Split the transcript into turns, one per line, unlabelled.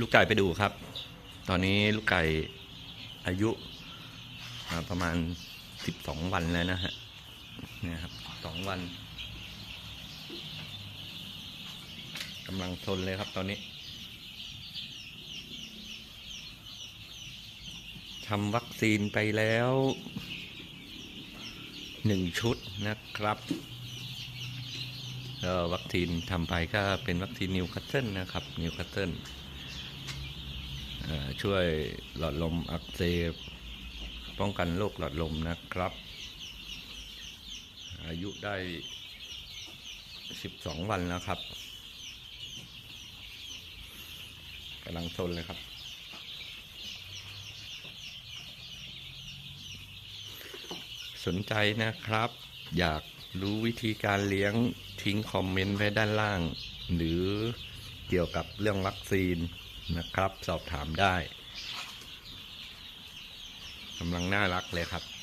ลูกไก่ไปดูครับ ตอนนี้ลูกไก่อายุประมาณสิบสองวันแล้วนะฮะเนี่ยครับสองวันกำลังทนเลยครับตอนนี้ทำวัคซีนไปแล้วหนึ่งชุดนะครับก็วัคซีนทำไปก็เป็นวัคซีนนิวคาสเซิลนะครับนิวคาสเซิล ช่วยหลอดลมอักเสบป้องกันโรคหลอดลมนะครับ อายุได้ 12 วันแล้วครับกำลังซนเลยครับ สนใจนะครับ อยากรู้วิธีการเลี้ยงทิ้งคอมเมนต์ไว้ด้านล่าง หรือเกี่ยวกับเรื่องวัคซีน นะครับ สอบถามได้กำลังน่ารักเลยครับ